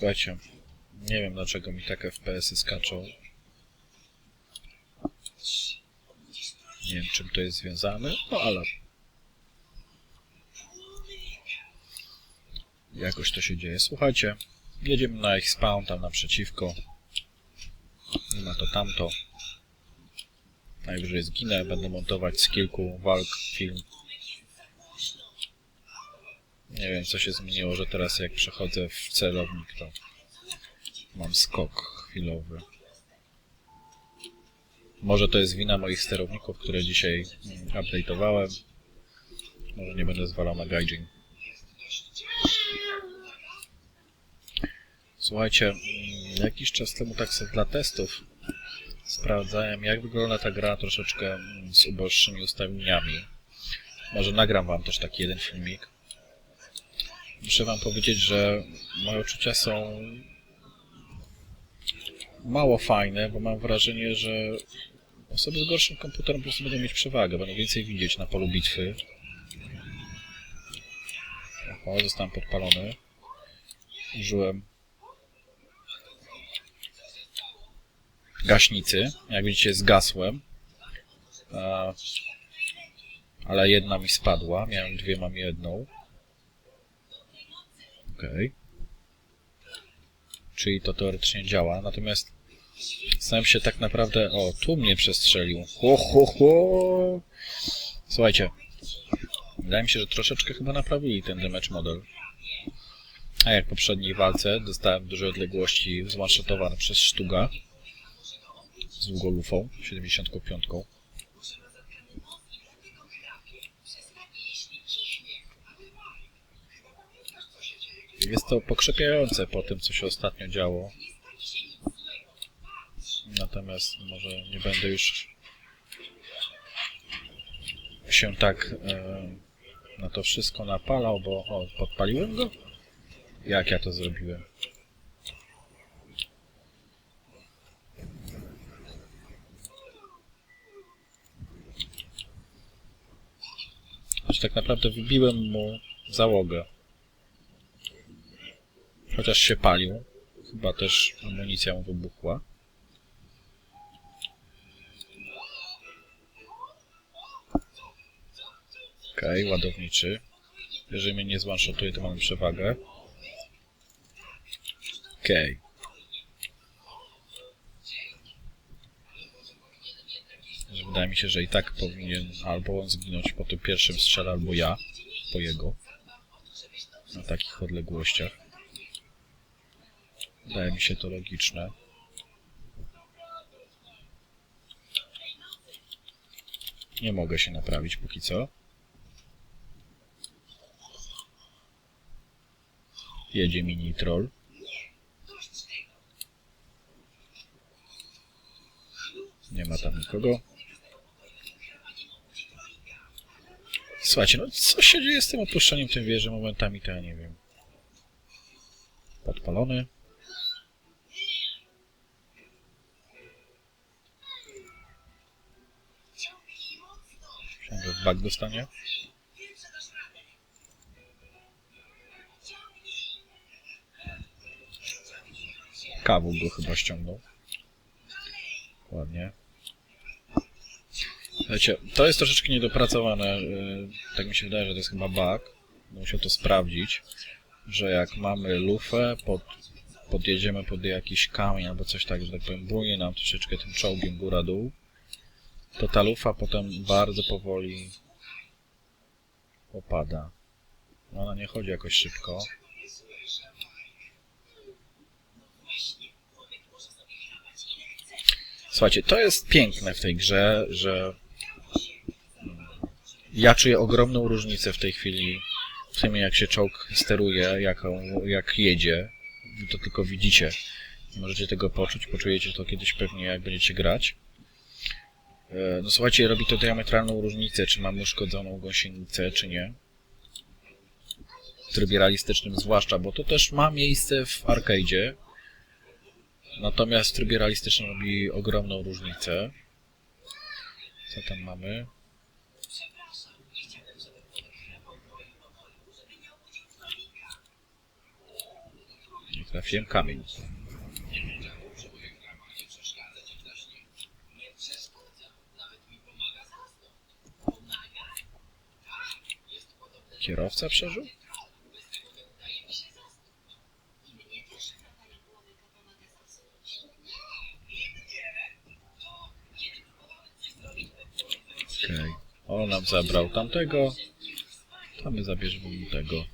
Słuchajcie, nie wiem dlaczego mi tak FPS-y skaczą. Nie wiem czym to jest związane, no ale... Jakoś to się dzieje. Słuchajcie, jedziemy na ich spawn tam naprzeciwko. Nie ma to tamto. Najwyżej zginę, będę montować z kilku walk film. Nie wiem co się zmieniło, że teraz jak przechodzę w celownik to mam skok chwilowy. Może to jest wina moich sterowników, które dzisiaj update'owałem. Może nie będę zwalał na gaijin. Słuchajcie, mm, jakiś czas temu tak sobie dla testów sprawdzałem, jak wygląda ta gra troszeczkę mm, z uboższymi ustawieniami. Może nagram wam też taki jeden filmik. Muszę wam powiedzieć, że moje odczucia są mało fajne, bo mam wrażenie, że osoby z gorszym komputerem po prostu będą mieć przewagę, będą więcej widzieć na polu bitwy. Oho, zostałem podpalony. Użyłem gaśnicy. Jak widzicie, zgasłem. Ale jedna mi spadła. Miałem dwie, mam jedną. Okej. Czyli to teoretycznie działa. Natomiast zastanawiam się tak naprawdę... O, tu mnie przestrzelił. Ho, ho, ho. Słuchajcie. Wydaje mi się, że troszeczkę chyba naprawili ten damage model. A jak w poprzedniej walce dostałem duże odległości zwanshotowane przez sztuga z długolufą 75. Jest to pokrzepiające po tym, co się ostatnio działo. Natomiast może nie będę już się tak e, na to wszystko napalał, bo o, podpaliłem go? Jak ja to zrobiłem? Choć tak naprawdę wybiłem mu załogę. Chociaż się palił. Chyba też amunicja mu wybuchła. Okej, okay, ładowniczy. Jeżeli mnie nie zwanshotuje, to mamy przewagę. Okej. Okay. Wydaje mi się, że i tak powinien albo on zginąć po tym pierwszym strzale, albo ja po jego. Na takich odległościach. Wydaje mi się to logiczne. Nie mogę się naprawić póki co. Jedzie mini troll. Nie ma tam nikogo. Słuchajcie, no co się dzieje z tym opuszczeniem tej wieży momentami, to ja nie wiem. Podpalony. Myślałem, że bug dostanie. Kawu go chyba ściągnął. Ładnie. Wiecie, to jest troszeczkę niedopracowane. y, Tak mi się wydaje, że to jest chyba bug. Musiał to sprawdzić, że jak mamy lufę, pod, podjedziemy pod jakiś kamień albo coś tak, że tak powiem, bujnie nam troszeczkę tym czołgiem góra-dół, to ta lufa potem bardzo powoli opada. Ona nie chodzi jakoś szybko. Słuchajcie, to jest piękne w tej grze, że ja czuję ogromną różnicę w tej chwili w tym, jak się czołg steruje, jaką, jak jedzie. To tylko widzicie. Możecie tego poczuć, poczujecie to kiedyś pewnie, jak będziecie grać. E, No słuchajcie, robi to diametralną różnicę, czy mamy uszkodzoną gąsienicę, czy nie. W trybie realistycznym zwłaszcza, bo to też ma miejsce w arcade'zie. Natomiast w trybie realistycznym robi ogromną różnicę. Co tam mamy? Trafiłem kamień. Kierowca przeżył? Okej. On nam zabrał tamtego. To my zabierzemy mu tego.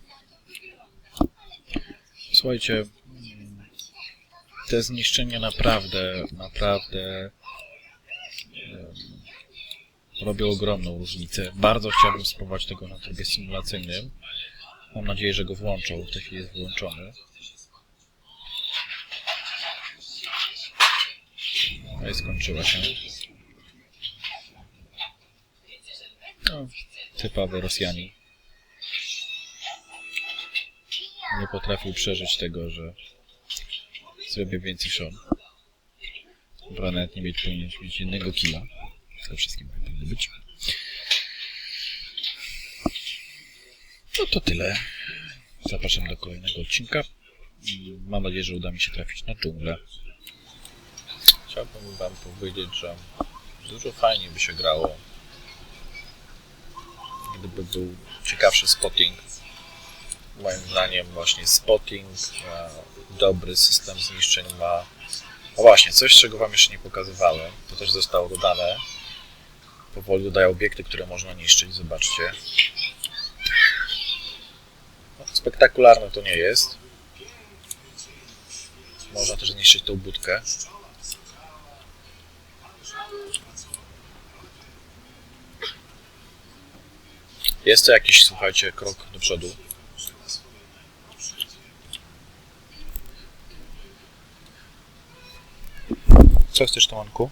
Słuchajcie, te zniszczenia naprawdę, naprawdę robią ogromną różnicę. Bardzo chciałbym spróbować tego na trybie symulacyjnym. Mam nadzieję, że go włączą. W tej chwili jest wyłączony. No i skończyła się. No, typowy Rosjanin. Nie potrafił przeżyć tego, że zrobię więcej szon. Dobra, nawet nie mieć, powinien mieć jednego killa. To wszystkim być. No to tyle. Zapraszam do kolejnego odcinka. Mam nadzieję, że uda mi się trafić na dżunglę. Chciałbym wam powiedzieć, że dużo fajniej by się grało, gdyby był ciekawszy spotting. Moim zdaniem właśnie spotting, e, dobry system zniszczeń ma... O właśnie, coś czego wam jeszcze nie pokazywałem, to też zostało dodane. Powoli dodaję obiekty, które można niszczyć, zobaczcie. No, spektakularne to nie jest. Można też zniszczyć tą budkę. Jest to jakiś, słuchajcie, krok do przodu. Co chcesz, Tomanku?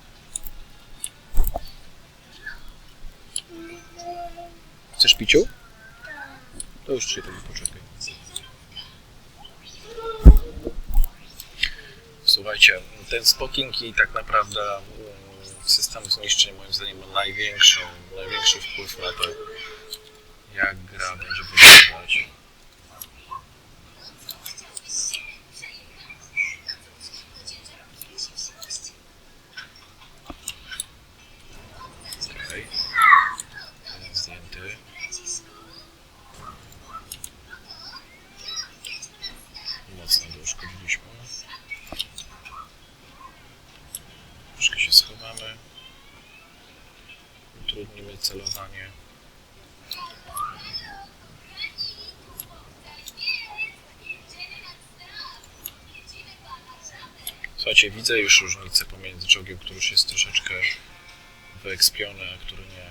Chcesz piciu? To już się tego poczekaj. Słuchajcie, ten spotting i tak naprawdę mm, system zniszczeń moim zdaniem ma największą, największy wpływ na to, jak gra będzie wyglądać. Słuchajcie, widzę już różnicę pomiędzy czołgiem, który już jest troszeczkę wyekspiony, a który nie.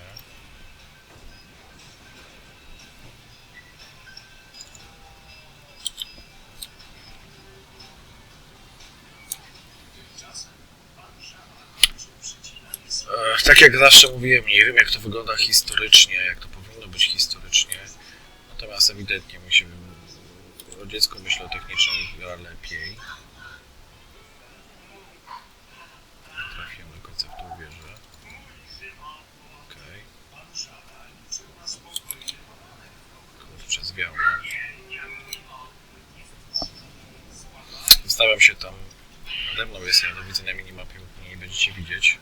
E, Tak jak zawsze mówiłem, nie wiem jak to wygląda historycznie, jak to powinno być historycznie. Natomiast ewidentnie musimy, o dziecku myślę technicznie lepiej. Trafiłem do konceptu wieży. Okej. Kurczę, zwiało. Zostawiam się tam. Nade mną jest, widzę na minimapie, nie będziecie widzieć.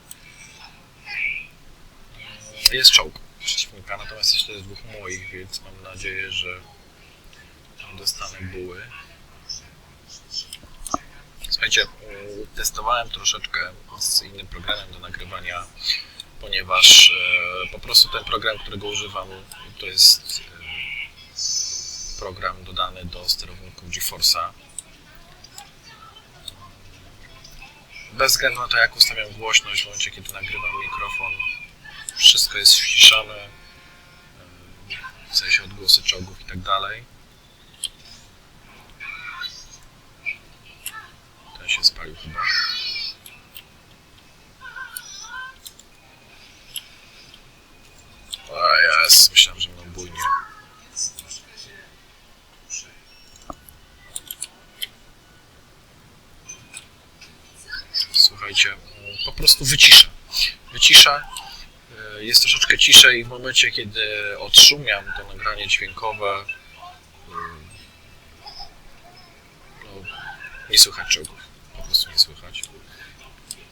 Jest czołg przeciwnika, natomiast jeszcze jest dwóch moich, więc mam nadzieję, że dostanę buły. Słuchajcie, y, testowałem troszeczkę z innym programem do nagrywania, ponieważ e, po prostu ten program, którego używam, to jest program dodany do sterowników GeForce'a. Bez względu na to, jak ustawiam głośność w momencie, kiedy nagrywam mikrofon, wszystko jest ściszane, w sensie odgłosy czołgów i tak dalej. Ten się spalił chyba. O jest, myślałem, że mną bujnie. Słuchajcie, mm, po prostu wycisza. Wycisza. y, Jest troszeczkę ciszej w momencie, kiedy odszumiam to nagranie dźwiękowe. y, No, Nie słychać czołgów. Po prostu nie słychać.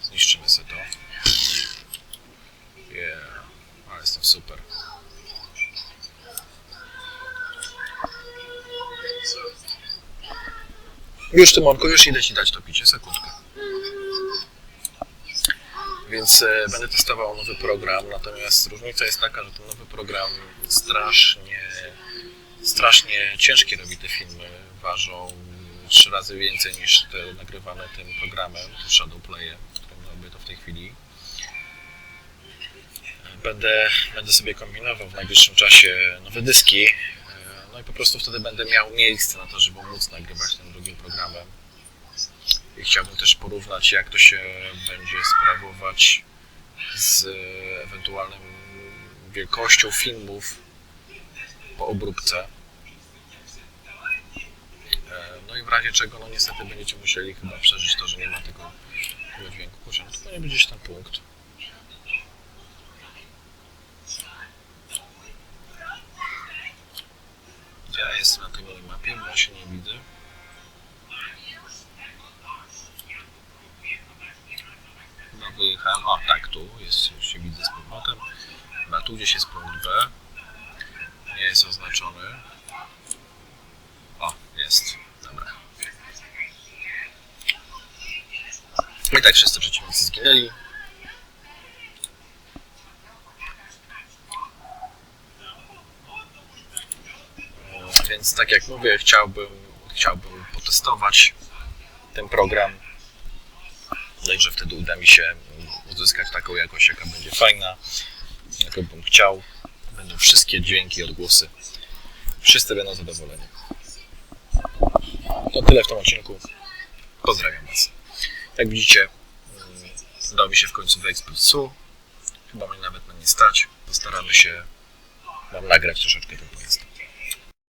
Zniszczymy sobie to. Yeah. Ale jestem super. Już Tymonku, już idę Ci dać to picie, sekundkę. Więc e, będę testował nowy program, natomiast różnica jest taka, że ten nowy program strasznie, strasznie ciężkie robi te filmy. Ważą trzy razy więcej niż te nagrywane tym programem, tym Shadowplayem, którym robię to w tej chwili. Będę, będę sobie kombinował w najbliższym czasie nowe dyski, e, no i po prostu wtedy będę miał miejsce na to, żeby móc nagrywać tym drugim programem. I chciałbym też porównać, jak to się będzie sprawować z ewentualną wielkością filmów po obróbce. E, No i w razie czego, no niestety będziecie musieli chyba przeżyć to, że nie ma tego, dźwięku. Kurczę, no to powinien być gdzieś ten punkt. Gdzie ja jestem na tej mapie, bo ja się nie widzę. Chyba wyjechałem. O, tak, tu jest, już się widzę z powrotem. Chyba tu gdzieś jest punkt B. Oznaczony. O, jest. Dobra. I tak wszyscy przeciwnicy zginęli. Więc tak jak mówię, chciałbym, chciałbym potestować ten program. No i że wtedy uda mi się uzyskać taką jakość, jaka będzie fajna, jaką bym chciał. Będą wszystkie dźwięki, odgłosy. Wszyscy będą zadowoleni. To tyle w tym odcinku. Pozdrawiam Was. Jak widzicie, mm, udało mi się w końcu wejść z. Chyba mnie nawet na nie stać. Postaramy się Wam nagrać troszeczkę ten pojazd.